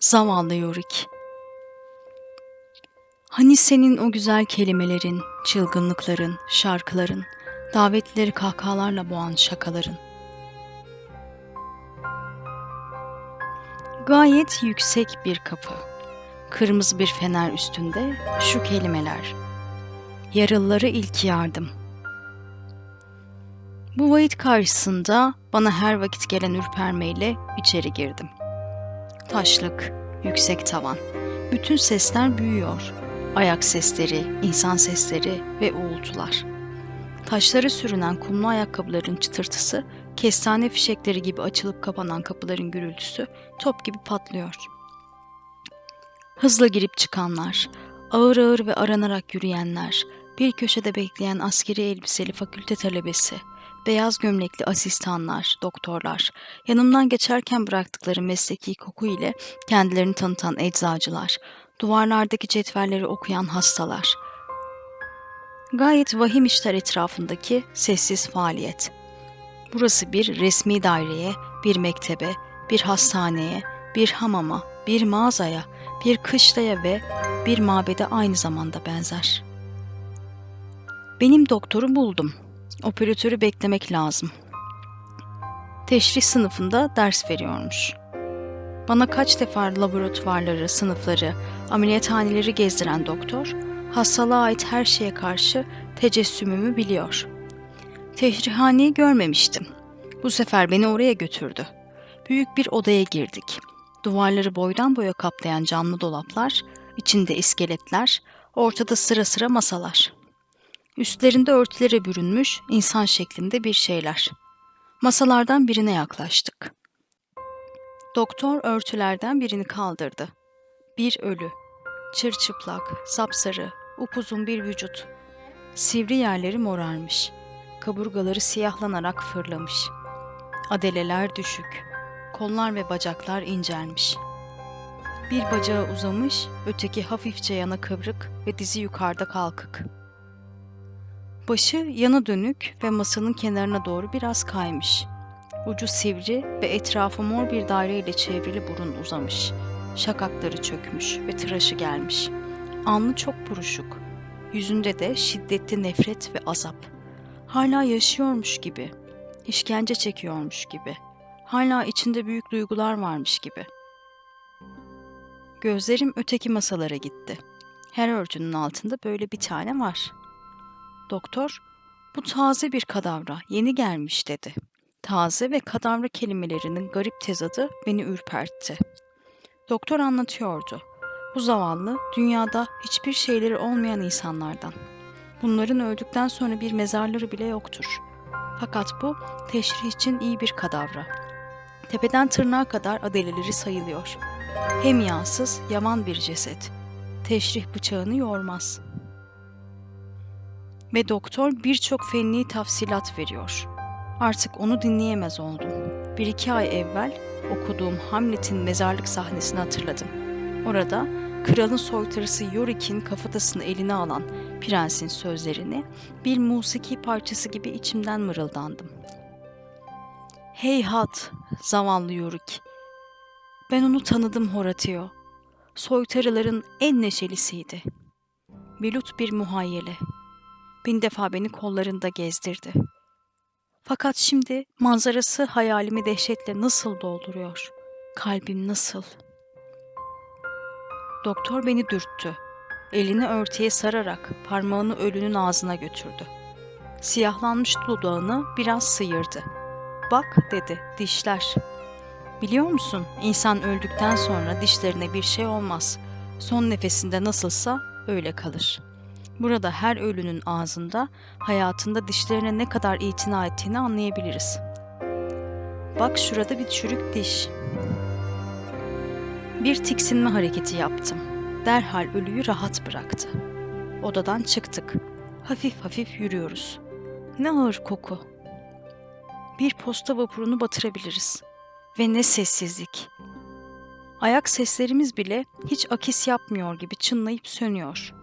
Zavallı Yorick. Hani senin o güzel kelimelerin, çılgınlıkların, şarkıların, davetlileri kahkahalarla boğan şakaların. Gayet yüksek bir kapı. Kırmızı bir fener üstünde şu kelimeler. Yaralıları ilk yardım. Bu vahit karşısında bana her vakit gelen ürpermeyle içeri girdim. Taşlık, yüksek tavan. Bütün sesler büyüyor. Ayak sesleri, insan sesleri ve uğultular. Taşlara sürünen kumlu ayakkabıların çıtırtısı, kestane fişekleri gibi açılıp kapanan kapıların gürültüsü top gibi patlıyor. Hızla girip çıkanlar, ağır ağır ve aranarak yürüyenler, bir köşede bekleyen askeri elbiseli fakülte talebesi, beyaz gömlekli asistanlar, doktorlar, yanımdan geçerken bıraktıkları mesleki koku ile kendilerini tanıtan eczacılar, duvarlardaki cetvelleri okuyan hastalar. Gayet vahim işler etrafındaki sessiz faaliyet. Burası bir resmi daireye, bir mektebe, bir hastaneye, bir hamama, bir mağazaya, bir kışlaya ve bir mabede aynı zamanda benzer. Benim doktoru buldum. Operatörü beklemek lazım. Teşrih sınıfında ders veriyormuş. Bana kaç defa laboratuvarları, sınıfları, ameliyathaneleri gezdiren doktor, hastalığa ait her şeye karşı tecessümümü biliyor. Teşrihhaneyi görmemiştim. Bu sefer beni oraya götürdü. Büyük bir odaya girdik. Duvarları boydan boya kaplayan camlı dolaplar, içinde iskeletler, ortada sıra sıra masalar. Üstlerinde örtülere bürünmüş insan şeklinde bir şeyler. Masalardan birine yaklaştık. Doktor örtülerden birini kaldırdı. Bir ölü. Çırçıplak, sapsarı, upuzun bir vücut. Sivri yerleri morarmış. Kaburgaları siyahlanarak fırlamış. Adeleler düşük. Kollar ve bacaklar incelmiş. Bir bacağı uzamış, öteki hafifçe yana kıvrık ve dizi yukarıda kalkık. Başı yana dönük ve masanın kenarına doğru biraz kaymış. Ucu sivri ve etrafı mor bir daire ile çevrili burun uzamış. Şakakları çökmüş ve tıraşı gelmiş. Alnı çok buruşuk. Yüzünde de şiddetli nefret ve azap. Hala yaşıyormuş gibi. işkence çekiyormuş gibi. Hala içinde büyük duygular varmış gibi. Gözlerim öteki masalara gitti. Her örtünün altında böyle bir tane var. Doktor, bu taze bir kadavra, yeni gelmiş dedi. Taze ve kadavra kelimelerinin garip tezadı beni ürpertti. Doktor anlatıyordu. Bu zavallı dünyada hiçbir şeyleri olmayan insanlardan. Bunların öldükten sonra bir mezarları bile yoktur. Fakat bu teşrih için iyi bir kadavra. Tepeden tırnağa kadar adeleleri sayılıyor. Hem yağsız, yaman bir ceset. Teşrih bıçağını yormaz. Ve doktor birçok fenli tafsilat veriyor. Artık onu dinleyemez oldum. Bir iki ay evvel okuduğum Hamlet'in mezarlık sahnesini hatırladım. Orada kralın soytarısı Yorick'in kafatasını eline alan prensin sözlerini bir musiki parçası gibi içimden mırıldandım. Heyhat, zavallı Yorick. Ben onu tanıdım Horatio. Soytarıların en neşelisiydi. Bilut bir muhayyele. Bin defa beni kollarında gezdirdi. Fakat şimdi manzarası hayalimi dehşetle nasıl dolduruyor? Kalbim nasıl? Doktor beni dürttü. Elini örtüye sararak parmağını ölünün ağzına götürdü. Siyahlanmış dudağını biraz sıyırdı. Bak dedi, dişler. Biliyor musun, insan öldükten sonra dişlerine bir şey olmaz. Son nefesinde nasılsa öyle kalır. Burada her ölünün ağzında hayatında dişlerine ne kadar itina ettiğini anlayabiliriz. Bak şurada bir çürük diş. Bir tiksinme hareketi yaptım. Derhal ölüyü rahat bıraktı. Odadan çıktık. Hafif hafif yürüyoruz. Ne ağır koku. Bir posta vapurunu batırabiliriz. Ve ne sessizlik. Ayak seslerimiz bile hiç akis yapmıyor gibi çınlayıp sönüyor.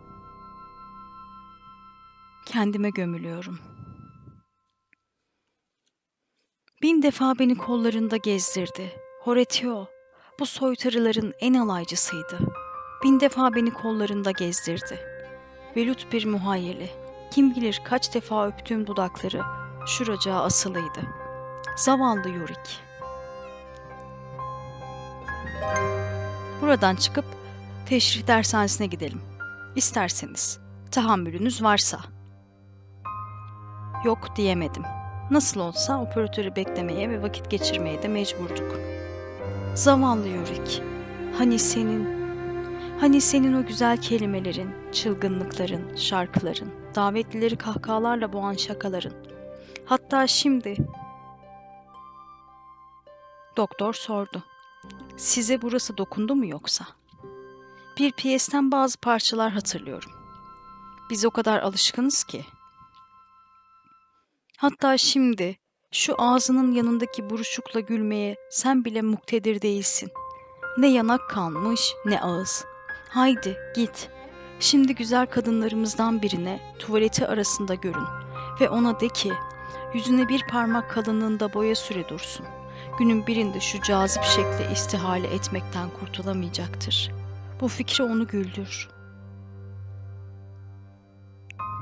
Kendime gömülüyorum. Bin defa beni kollarında gezdirdi. Horatio, Bu soytarıların en alaycısıydı. Bin defa beni kollarında gezdirdi. Velut bir muhayyeli. Kim bilir kaç defa öptüğüm dudakları şuracağa asılıydı. Zavallı Yurik. Buradan çıkıp teşrih dershanesine gidelim. İsterseniz. Tahammülünüz varsa. Yok diyemedim. Nasıl olsa operatörü beklemeye ve vakit geçirmeye de mecburduk. Zavallı Yurik. Hani senin Hani senin o güzel kelimelerin, çılgınlıkların, şarkıların, davetlileri kahkahalarla boğan şakaların. Hatta şimdi... Doktor sordu. Size burası dokundu mu yoksa? Bir piyesten bazı parçalar hatırlıyorum. Biz o kadar alışkınız ki. Hatta şimdi şu ağzının yanındaki buruşukla gülmeye sen bile muktedir değilsin. Ne yanak kalmış ne ağız. Haydi git. Şimdi güzel kadınlarımızdan birine tuvaleti arasında görün ve ona de ki yüzüne bir parmak kalınlığında boya süre dursun. Günün birinde şu cazip şekle istihale etmekten kurtulamayacaktır. Bu fikri onu güldür.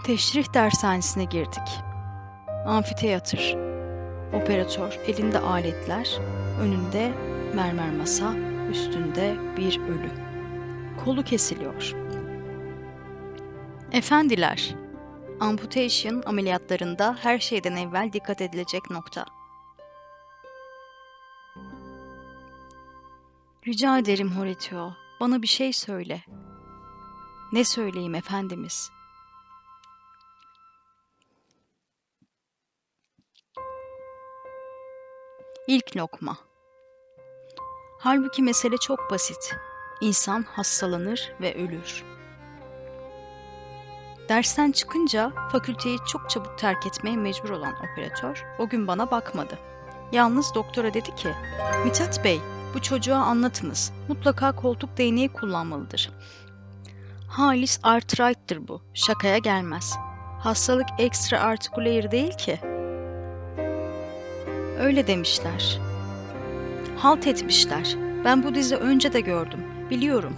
Teşrih dershanesine girdik. Amfiteyatr, operatör, elinde aletler, önünde mermer masa, üstünde bir ölü. Kolu kesiliyor. Efendiler, amputation ameliyatlarında her şeyden evvel dikkat edilecek nokta. Rica ederim Horatio, bana bir şey söyle. Ne söyleyeyim efendimiz? İlk lokma. Halbuki mesele çok basit. İnsan hastalanır ve ölür. Dersten çıkınca fakülteyi çok çabuk terk etmeye mecbur olan operatör o gün bana bakmadı. Yalnız doktora dedi ki, Mithat Bey, bu çocuğa anlatınız. Mutlaka koltuk değneği kullanmalıdır. Halis artrite'dır bu. Şakaya gelmez. Hastalık extra articulaire değil ki. Öyle demişler. Halt etmişler. Ben bu dizi önce de gördüm. Biliyorum.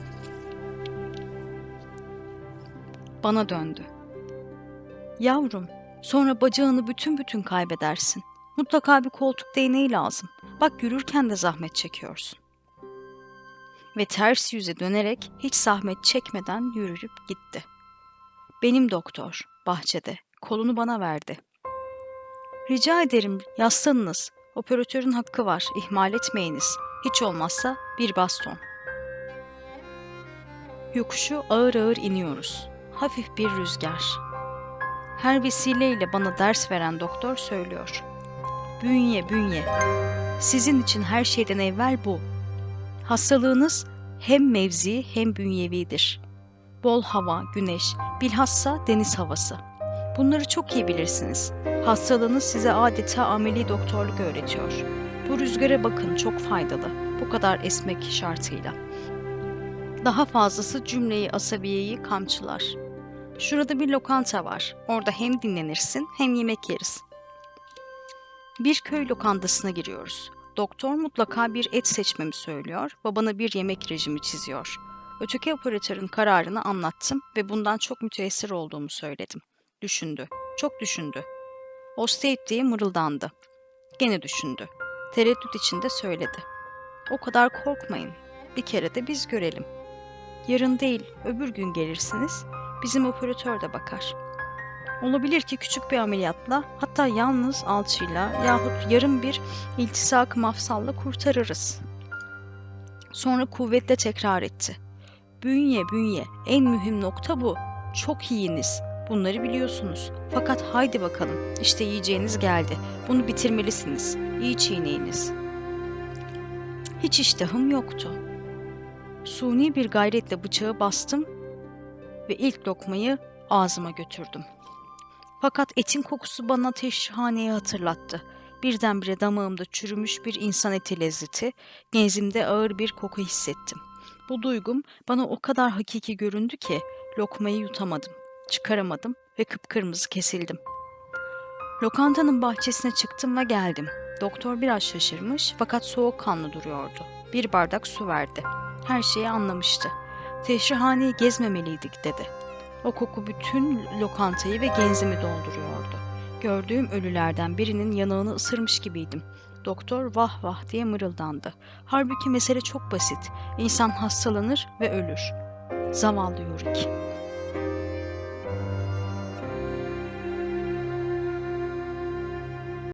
Bana döndü. Yavrum, sonra bacağını bütün bütün kaybedersin. Mutlaka bir koltuk değneği lazım. Bak yürürken de zahmet çekiyorsun. Ve ters yüze dönerek hiç zahmet çekmeden yürüyüp gitti. Benim doktor, bahçede, kolunu bana verdi. Rica ederim yaslanınız. Operatörün hakkı var, ihmal etmeyiniz. Hiç olmazsa bir baston. Yokuşu ağır ağır iniyoruz. Hafif bir rüzgar. Her vesileyle bana ders veren doktor söylüyor. Bünye, bünye. Sizin için her şeyden evvel bu. Hastalığınız hem mevzi hem bünyevidir. Bol hava, güneş, bilhassa deniz havası. Bunları çok iyi bilirsiniz. Hastalığınız size adeta ameli doktorluk öğretiyor. Bu rüzgara bakın çok faydalı. Bu kadar esmek şartıyla. Daha fazlası cümleyi asabiyeyi kamçılar. Şurada bir lokanta var. Orada hem dinlenirsin hem yemek yeriz. Bir köy lokantasına giriyoruz. Doktor mutlaka bir et seçmemi söylüyor. Babana bir yemek rejimi çiziyor. Öteki operatörün kararını anlattım ve bundan çok müteessir olduğumu söyledim. Düşündü. Çok düşündü. Ostate diye mırıldandı. Gene düşündü. Tereddüt içinde söyledi. O kadar korkmayın. Bir kere de biz görelim. Yarın değil, öbür gün gelirsiniz. Bizim operatör de bakar. Olabilir ki küçük bir ameliyatla, hatta yalnız alçıyla yahut yarım bir iltisak mafsalla kurtarırız. Sonra kuvvetle tekrar etti. Bünye bünye, en mühim nokta bu. Çok iyiniz. Bunları biliyorsunuz. Fakat haydi bakalım. İşte yiyeceğiniz geldi. Bunu bitirmelisiniz. İyi çiğneyiniz. Hiç iştahım yoktu. Suni bir gayretle bıçağı bastım ve ilk lokmayı ağzıma götürdüm. Fakat etin kokusu bana teşhaneyi hatırlattı. Birdenbire damağımda çürümüş bir insan eti lezzeti, genzimde ağır bir koku hissettim. Bu duygum bana o kadar hakiki göründü ki lokmayı yutamadım, çıkaramadım ve kıpkırmızı kesildim. Lokantanın bahçesine çıktım ve geldim. Doktor biraz şaşırmış fakat soğukkanlı duruyordu. Bir bardak su verdi. Her şeyi anlamıştı. Teşrihaneyi gezmemeliydik dedi. O koku bütün lokantayı ve genzimi dolduruyordu. Gördüğüm ölülerden birinin yanağını ısırmış gibiydim. Doktor vah vah diye mırıldandı. Halbuki mesele çok basit. İnsan hastalanır ve ölür. Zavallı Yurik.